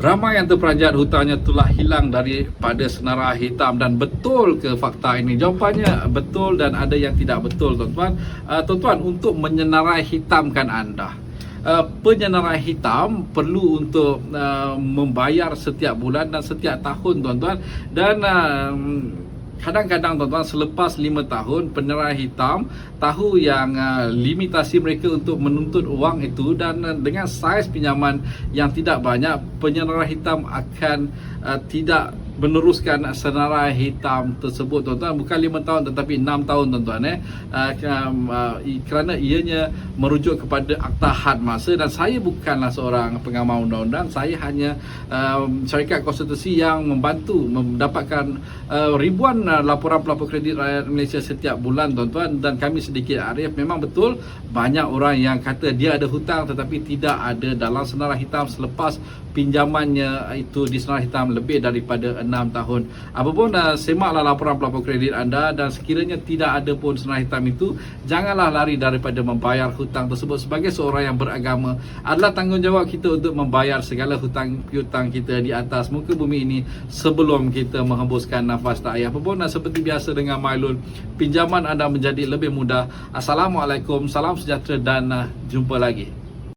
Ramai yang terperanjat hutangnya telah hilang daripada senarai hitam dan betul ke fakta ini? Jawapannya betul dan ada yang tidak betul tuan-tuan. Uh, tuan-tuan untuk menyenarai hitamkan anda. Uh, penyenarai hitam perlu untuk uh, membayar setiap bulan dan setiap tahun tuan-tuan dan uh, kadang-kadang tuan-tuan selepas 5 tahun penerai hitam tahu yang uh, limitasi mereka untuk menuntut wang itu dan uh, dengan saiz pinjaman yang tidak banyak penerai hitam akan uh, tidak meneruskan senarai hitam tersebut tuan-tuan. Bukan 5 tahun tetapi 6 tahun tuan-tuan eh. Uh, uh, kerana ianya merujuk kepada akta had masa. Dan saya bukanlah seorang pengamal undang-undang. Saya hanya uh, syarikat konsultasi yang membantu mendapatkan uh, ribuan uh, laporan pelapor kredit rakyat Malaysia setiap bulan tuan-tuan. Dan kami sedikit arif memang betul banyak orang yang kata dia ada hutang tetapi tidak ada dalam senarai hitam selepas pinjamannya itu di senarai hitam lebih daripada 6 tahun. Apapun uh, semaklah laporan pelapor kredit anda dan sekiranya tidak ada pun senarai hitam itu janganlah lari daripada membayar hutang tersebut sebagai seorang yang beragama adalah tanggungjawab kita untuk membayar segala hutang piutang kita di atas muka bumi ini sebelum kita menghembuskan nafas tak ayah. Apapun uh, seperti biasa dengan Mailul pinjaman anda menjadi lebih mudah. Assalamualaikum, salam sejahtera dan uh, jumpa lagi.